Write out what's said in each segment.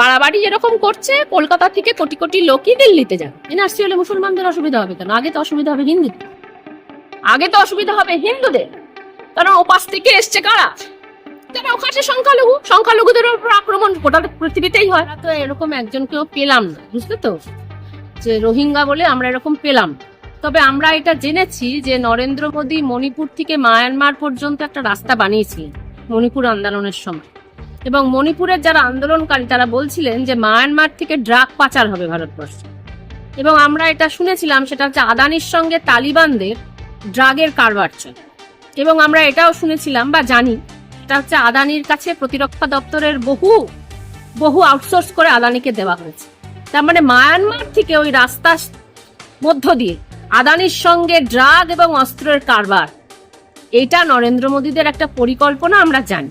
বাড়াবাড়ি যেরকম করছে, কলকাতা থেকে কোটি কোটি লোকই দিল্লিতে যাবে। এনআরসি হলে মুসলমানদের অসুবিধা হবে কেন? আগে তো অসুবিধা হবে হিন্দুদের। আগে তো অসুবিধা হবে হিন্দুদের। কারণ ওপাশ থেকে এসছে কারা? যারা ওখানে সংখ্যালঘু? সংখ্যালঘুদের উপর আক্রমণ গোটা পৃথিবীতেই হয়। তো এরকম একজনকেও পেলাম না, বুঝলে তো? যে রোহিঙ্গা বলে আমরা এরকম পেলাম। তবে আমরা এটা জেনেছি যে নরেন্দ্র মোদী মণিপুর থেকে মায়ানমার পর্যন্ত একটা রাস্তা বানিয়েছিলেন মণিপুর আন্দোলনের সময়। এবং মণিপুরের যারা আন্দোলনকারী, তারা বলছিলেন যে মায়ানমার থেকে ড্রাগ পাচার হবে ভারতবর্ষে। এবং আমরা এটা শুনেছিলাম, সেটা হচ্ছে আদানির সঙ্গে তালিবানদের ড্রাগের কারবার চলে। এবং আমরা এটাও শুনেছিলাম বা জানি এটা হচ্ছে আদানির কাছে প্রতিরক্ষা দপ্তরের বহু বহু আউটসোর্স করে আদানিকে দেওয়া হয়েছে। তার মানে মায়ানমার থেকে ওই রাস্তা মধ্য দিয়ে আদানির সঙ্গে ড্রাগ এবং অস্ত্রের কারবার, এটা নরেন্দ্র মোদীদের একটা পরিকল্পনা, আমরা জানি।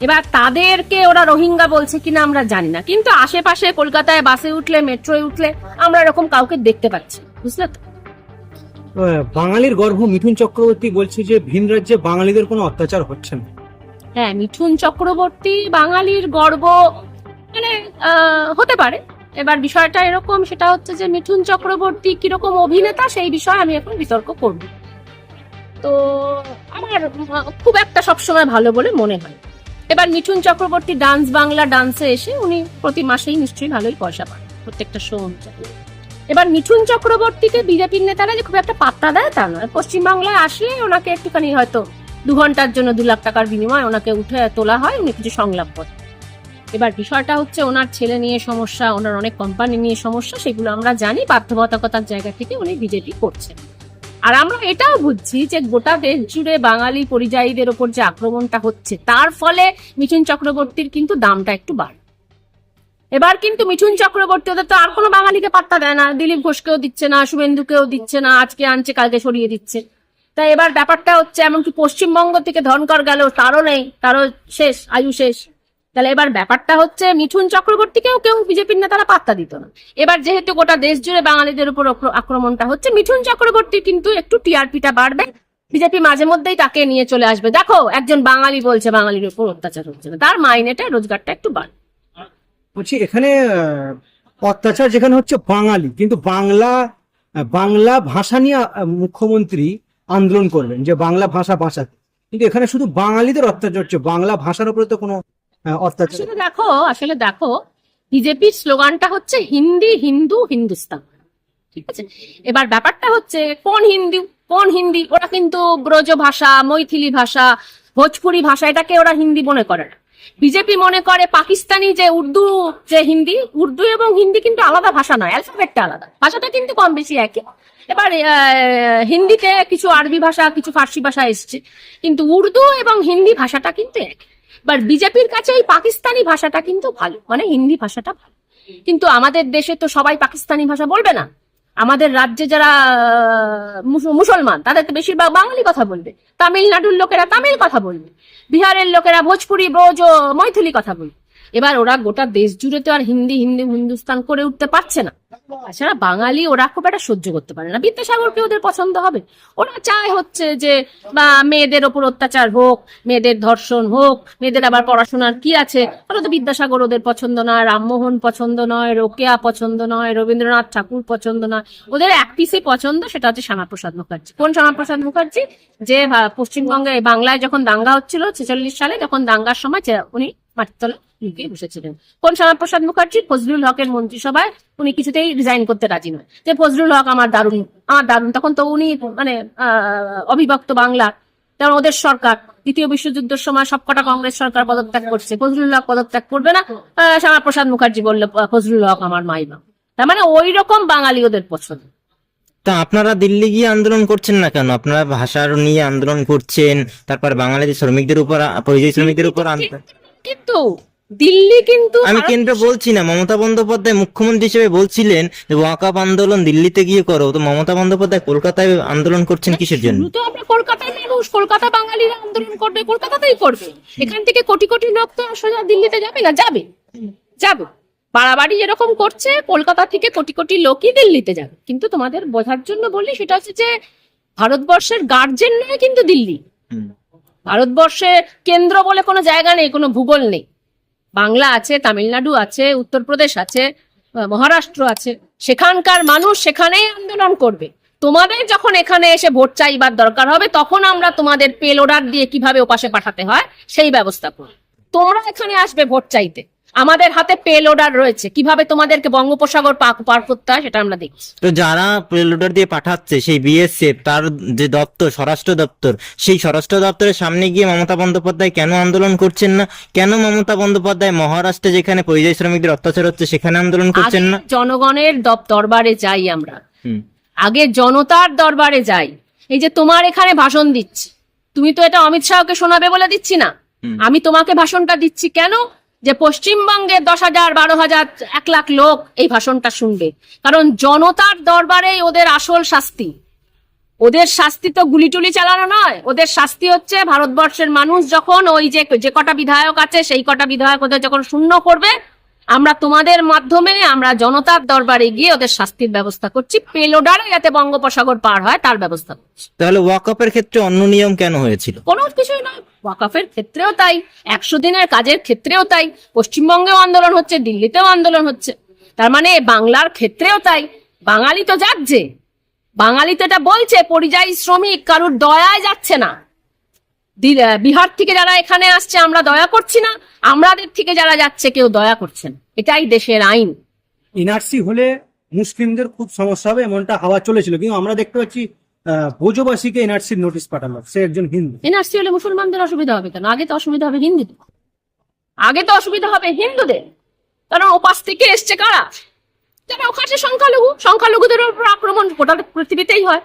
এবার তাদেরকে ওরা রোহিঙ্গা বলছে কিনা আমরা জানি না। কিন্তু আশেপাশে কলকাতায় বাসে উঠলে মেট্রোয় উঠলে আমরা এরকম কাউকে দেখতে পাচ্ছি। বুঝলে তো? বাঙালির গর্ভ মিঠুন চক্রবর্তী বলছে যে ভিন রাজ্যে বাঙালিদের কোনো অত্যাচার হচ্ছে না। হ্যাঁ মিঠুন চক্রবর্তী বাঙালির গর্ব মানে হতে পারে। এবার বিষয়টা এরকম সেটা হচ্ছে যে মিঠুন চক্রবর্তী কীরকম অভিনেতা সেই বিষয়ে আমি এখন বিতর্ক করব। তো আমার খুব একটা সবসময় ভালো বলে মনে হয় এবার মিঠুন চক্রবর্তী ডান্স বাংলা ডান্সে এসে উনি প্রতি মাসেই নিশ্চয়ই ভালোই পয়সা পান, প্রত্যেকটা শো অনুযায়ী। এবার মিঠুন চক্রবর্তীকে বিজেপির নেতারা যে খুব একটা পাত্তা দেয় তা নয়। পশ্চিমবাংলায় আসলে ওনাকে একটুখানি হয়তো দু ঘণ্টার জন্য দু লাখ টাকার বিনিময়ে ওনাকে উঠে তোলা হয়, উনি কিছু সংলাপ করেন এবার বিষয়টা হচ্ছে ওনার ছেলে নিয়ে সমস্যা, ওনার অনেক কোম্পানি নিয়ে সমস্যা, সেগুলো আমরা জানি, বাধ্যবাধকতার জায়গা থেকে উনি বিজেপি করছেন। আর আমরা এটাও বুঝছি যে গোটা দেশ জুড়ে বাঙালি পরিযায়ীদের ওপর যে আক্রমণটা হচ্ছে, তার ফলে মিঠুন চক্রবর্তীর কিন্তু দামটা একটু বাড়ে এবার কিন্তু মিঠুন চক্রবর্তী ওদের তো আর কোনো বাঙালিকে পাত্তা দেয় না, দিলীপ ঘোষকেও দিচ্ছে না, শুভেন্দুকেও দিচ্ছে না, আজকে আনছে, কালকে সরিয়ে দিচ্ছে। তাই এবার ব্যাপারটা হচ্ছে, এমনকি পশ্চিমবঙ্গ থেকে ধনকর গেল, তারও নেই, তারও শেষ, আয়ু শেষ। তাহলে এবার ব্যাপারটা হচ্ছে মিঠুন চক্রবর্তীকেও কেউ বিজেপির নেতারা পাত্তা দিত না। এবার যেহেতু গোটা দেশ জুড়ে বাঙালিদের উপর আক্রমণটা হচ্ছে, মিঠুন চক্রবর্তী কিন্তু একটু টিআরপিটা বাড়বে। বিজেপি মাঝে মধ্যেই তাকে নিয়ে চলে আসবে। দেখো, একজন বাঙালি বলছে, বাঙালির উপর অত্যাচার হচ্ছে না। তার মাইনেটা রোজগারটা একটু বাড়বে বলছি, এখানে অত্যাচার যেখানে হচ্ছে বাঙালি, কিন্তু বাংলা বাংলা ভাষা নিয়ে মুখ্যমন্ত্রী আন্দোলন করবেন যে বাংলা ভাষা বাঁচাতে কিন্তু এখানে শুধু বাঙালিদের অত্যাচার হচ্ছে, বাংলা ভাষার উপরে তো কোনো অত্যাচার আসলে দেখো আসলে দেখো, বিজেপির স্লোগানটা হচ্ছে হিন্দি, হিন্দু, হিন্দুস্তান। ঠিক আছে? এবার ব্যাপারটা হচ্ছে, কোন হিন্দি কোন হিন্দি, ওরা কিন্তু ব্রজ ভাষা, মৈথিলি ভাষা, ভোজপুরি ভাষা, এটাকে ওরা হিন্দি মনে করে না। বিজেপি মনে করে পাকিস্তানি যে উর্দু যে হিন্দি, উর্দু এবং হিন্দি কিন্তু আলাদা ভাষা নয়, অ্যালফাবেটটা আলাদা। ভাষাটা কিন্তু কম বেশি একই। এবার হিন্দিতে কিছু আরবি ভাষা, কিছু ফার্সি ভাষা এসছে। কিন্তু উর্দু এবং হিন্দি ভাষাটা কিন্তু এক এবার বিজেপির কাছে এই পাকিস্তানি ভাষাটা কিন্তু ভালো। মানে হিন্দি ভাষাটা ভালো। কিন্তু আমাদের দেশে তো সবাই পাকিস্তানি ভাষা বলবে না। আমাদের রাজ্যে যারা মুসলমান, তাদের তো বেশিরভাগ বাঙালি কথা বলবে। তামিলনাড়ুর লোকেরা তামিল কথা বলবে। বিহারের লোকেরা ভোজপুরি, ব্রজ ও মৈথিলি কথা বলবে। এবার ওরা গোটা দেশ জুড়ে তো আর হিন্দি হিন্দি, হিন্দুস্তান করে উঠতে পারছে না। তাছাড়া বাঙালি ওরা খুব একটা সহ্য করতে পারে না। বিদ্যাসাগরকে ওদের পছন্দ হবে। ওরা চায় হচ্ছে যে, বা মেয়েদের ওপর অত্যাচার হোক, মেয়েদের ধর্ষণ হোক, মেয়েদের আবার পড়াশোনার কি আছে? ওরা তো বিদ্যাসাগর ওদের পছন্দ নয়, রামমোহন পছন্দ নয়, রোকেয়া পছন্দ নয়, রবীন্দ্রনাথ ঠাকুর পছন্দ নয়। ওদের এক পিসই পছন্দ, সেটা হচ্ছে শ্যামাপ্রসাদ মুখার্জি। কোন শ্যামাপ্রসাদ মুখার্জি? যে পশ্চিমবঙ্গে, বাংলায় যখন দাঙ্গা হচ্ছিল ছেচল্লিশ সালে, তখন দাঙ্গার সময় উনি মাটির লুকিয়ে বসেছিলেন। কোন শ্যামাপ্রসাদ মুখার্জি? ফজলুল হকের মন্ত্রিসভায় উনি কিছুতেই রিজাইন করতে রাজি নয়। যে ফজলুল হক আমার দারুণ আমার দারুণ। তখন তো উনি মানে অবিভক্ত বাংলা। কারণ ওদের সরকার, দ্বিতীয় বিশ্বযুদ্ধের সময় সবকটা কংগ্রেস সরকার পদত্যাগ করছে। ফজলুল হক পদত্যাগ করবে না শ্যামাপ্রসাদ মুখার্জি বলল ফজলুল হক আমার মাইমা। তার মানে ওই রকম বাঙালি ওদের পছন্দ। তা আপনারা দিল্লি গিয়ে আন্দোলন করছেন না কেন? আপনারা ভাষার নিয়ে আন্দোলন করছেন, তারপর বাঙালিদের শ্রমিকদের উপর, পরিযায়ী শ্রমিকদের উপর আন্দোলন কিন্তু দিল্লি কিন্তু আমি কেন্দ্র বলছি না মমতা বন্দ্যোপাধ্যায় মুখ্যমন্ত্রী হিসেবে বলছিলেন যে ওয়াকাপ আন্দোলন দিল্লিতে গিয়ে করো। তো মমতা বন্দ্যোপাধ্যায় কলকাতায় আন্দোলন করছেন কিসের জন্য? তো আমরা কলকাতায় মানুষ কলকাতা বাঙালিরা আন্দোলন করবে কলকাতাতেই করবে। এখান থেকে কোটি কোটি লোক তো সোজা দিল্লিতে যাবে না যাবে। যাবে। বাড়াবাড়ি যেরকম করছে কলকাতা থেকে কোটি কোটি লোকই দিল্লিতে যাবে। কিন্তু তোমাদের বোঝার জন্য বলি সেটা হচ্ছে যে ভারতবর্ষের গার্জেন নয় কিন্তু দিল্লি। ভারতবর্ষে কেন্দ্র বলে কোনো জায়গা নেই, কোনো ভূগোল নেই। বাংলা আছে, তামিলনাড়ু আছে, উত্তরপ্রদেশ আছে মহারাষ্ট্র আছে। সেখানকার মানুষ সেখানেই আন্দোলন করবে। তোমাদের যখন এখানে এসে ভোট চাইবার দরকার হবে, তখন আমরা তোমাদের পেল অর্ডার দিয়ে কীভাবে ওপাশে পাঠাতে হয়, সেই ব্যবস্থা করব। তোমরা এখানে আসবে ভোট চাইতে। আমাদের হাতে পেল অর্ডার রয়েছে। কীভাবে তোমাদেরকে বঙ্গোপসাগর পার করতে হয় সেটা আমরা দেখছি। তো যারা প্রেলোডার দিয়ে পাঠাচ্ছে সেই বিএসএফ তার যে দপ্তর স্বরাষ্ট্র দপ্তর সেই স্বরাষ্ট্র দপ্তরের সামনে গিয়ে মমতা বন্দ্যোপাধ্যায় কেন আন্দোলন করছেন না? কেন মমতা বন্দ্যোপাধ্যায় মহারাষ্ট্রে যেখানে পরিযায়ী শ্রমিকদের অত্যাচার হচ্ছে সেখানে আন্দোলন করছেন না? জনগণের দরবারে যাই আমরা। আগে জনতার দরবারে যাই। এই যে তোমার এখানে ভাষণ দিচ্ছি। তুমি তো এটা অমিত শাহকে শোনাবে বলে দিচ্ছি না। আমি তোমাকে ভাষণটা দিচ্ছি কেন? যে পশ্চিমবঙ্গে দশ হাজার, বারো হাজার, এক লাখ লোক এই ভাষণটা শুনবে। কারণ জনতার দরবারে ওদের আসল শাস্তি। ওদের শাস্তি তো গুলি টুলি চালানো নয়। ওদের শাস্তি হচ্ছে ভারতবর্ষের মানুষ যখন ওই যে যে কটা বিধায়ক আছে, সেই কটা বিধায়ক ওদের যখন শূন্য করবে আমরা তোমাদের মাধ্যমে আমরা জনতার দরবারে গিয়ে ওদের শাস্তির ব্যবস্থা করছি। পেলোডারে যাতে বঙ্গোপসাগর পার হয় তার ব্যবস্থা করছি। তাহলে ওয়াকআপের ক্ষেত্রে অন্য নিয়ম কেন হয়েছিল? কোনো কিছুই নয়। ওয়াকাফের ক্ষেত্রেও তাই একশো দিনের কাজের ক্ষেত্রেও তাই পশ্চিমবঙ্গেও আন্দোলন হচ্ছে দিল্লিতেও আন্দোলন হচ্ছে। তার মানে বাংলার ক্ষেত্রেও তাই। বাঙালি তো যাচ্ছে বাঙালি তো এটা বলছে পরিযায়ী শ্রমিক কারুর দয়ায় যাচ্ছে না। বিহার থেকে যারা এখানে আসছে আমরা দয়া করছি না। আমাদের থেকে যারা যাচ্ছে কেউ দয়া করছেন। এটাই দেশের আইন। এনআরসি হলে মুসলিমদের খুব সমস্যা হবে এমনটা হাওয়া চলেছিল। কিন্তু আমরা দেখতে পাচ্ছি ভোজবাসীকে এনআরসির নোটিশ পাঠালো সে একজন হিন্দু। এনআরসি হলে মুসলমানদের অসুবিধা হবে কেন? আগে তো অসুবিধা হবে হিন্দুদের। আগে তো অসুবিধা হবে হিন্দুদের। কারণ ওপাশ থেকে এসছে কারা? যারা ওখানে সংখ্যালঘু সংখ্যালঘুদের উপর আক্রমণ গোটা পৃথিবীতেই হয়।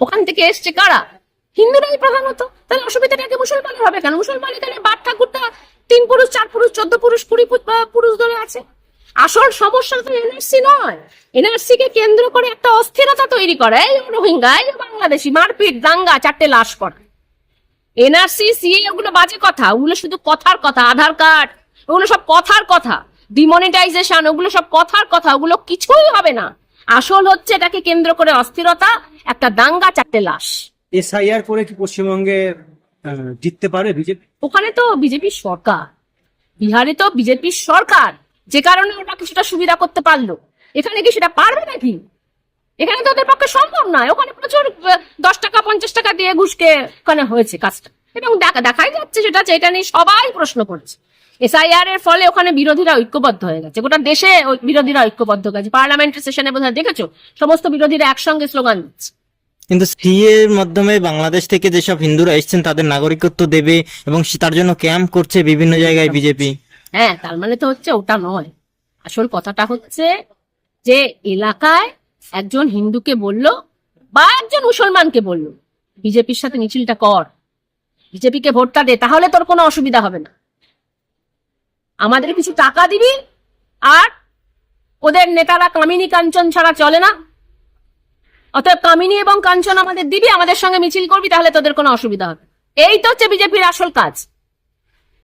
ওখান থেকে এসছে কারা? হিন্দুরাই প্রধানত। তাহলে অসুবিধাটা আগে মুসলমানের হবে কেন? মুসলমান এখানে বাদ ঠাকুরটা তিন পুরুষ, চার পুরুষ, চোদ্দ পুরুষ, কুড়ি পুরুষ ধরে আছে। আসল সমস্যা তো এনআরসি নয়। এনআরসি কে কেন্দ্র করে একটা অস্থিরতা তৈরি করে। এই রোহিঙ্গা, এই বাংলাদেশি, মারপিট, দাঙ্গা, চারটে লাশ করা এনআরসি সিএ ওগুলো বাজে কথা। ওগুলো শুধু কথার কথা, আধার কার্ড, ওগুলো সব কথার কথা। ডিমনিটাইজেশন ওগুলো সব কথার কথা। ওগুলো কিছুই হবে না। আসল হচ্ছে এটাকে কেন্দ্র করে অস্থিরতা, একটা দাঙ্গা, চারটে লাশ। এসআইআর করে কি পশ্চিমবঙ্গে জিততে পারে বিজেপি? ওখানে তো বিজেপির সরকার। বিহারে তো বিজেপির সরকার। যে কারণে ওরা কিছুটা সুবিধা করতে পারল। এখানে কি সেটা পারবে নাকি? এখানে তো ওদের পক্ষে সম্ভব নয়। ওখানে প্রচুর দশ টাকা, পঞ্চাশ টাকা দিয়ে ঘুষকে ওখানে হয়েছে কাজটা। এবং দেখা, দেখাই যাচ্ছে সেটা এটা নিয়ে সবাই প্রশ্ন করছে। এসআইআর এর ফলে ওখানে বিরোধীরা ঐক্যবদ্ধ হয়ে গেছে। গোটা দেশে বিরোধীরা ঐক্যবদ্ধ হয়ে গেছে। পার্লামেন্টের সেশনে বোধহয় দেখেছ? সমস্ত বিরোধীরা একসঙ্গে স্লোগান দিচ্ছে। কিন্তু সিএ এর মাধ্যমে বাংলাদেশ থেকে যেসব হিন্দুরা এসেছেন, তাদের নাগরিকত্ব দেবে এবং সে- তার জন্য ক্যাম্প করছে বিভিন্ন জায়গায় বিজেপি। হ্যাঁ তার মানে তো হচ্ছে ওটা নয়। আসল কথাটা হচ্ছে যে এলাকায় একজন হিন্দুকে বলল বা একজন মুসলমানকে বলল, বিজেপির সাথে মিছিলটা কর, বিজেপিকে ভোটটা দে, তাহলে তোর কোনো অসুবিধা হবে না। আমাদের কিছু টাকা দিবি আর ওদের নেতারা কামিনী কাঞ্চন ছাড়া চলে না। অতএব কামিনী এবং কাঞ্চন আমাদের দিবি, আমাদের সঙ্গে মিছিল করবি, তাহলে তোদের কোনো অসুবিধা হবে। এই তো হচ্ছে বিজেপির আসল কাজ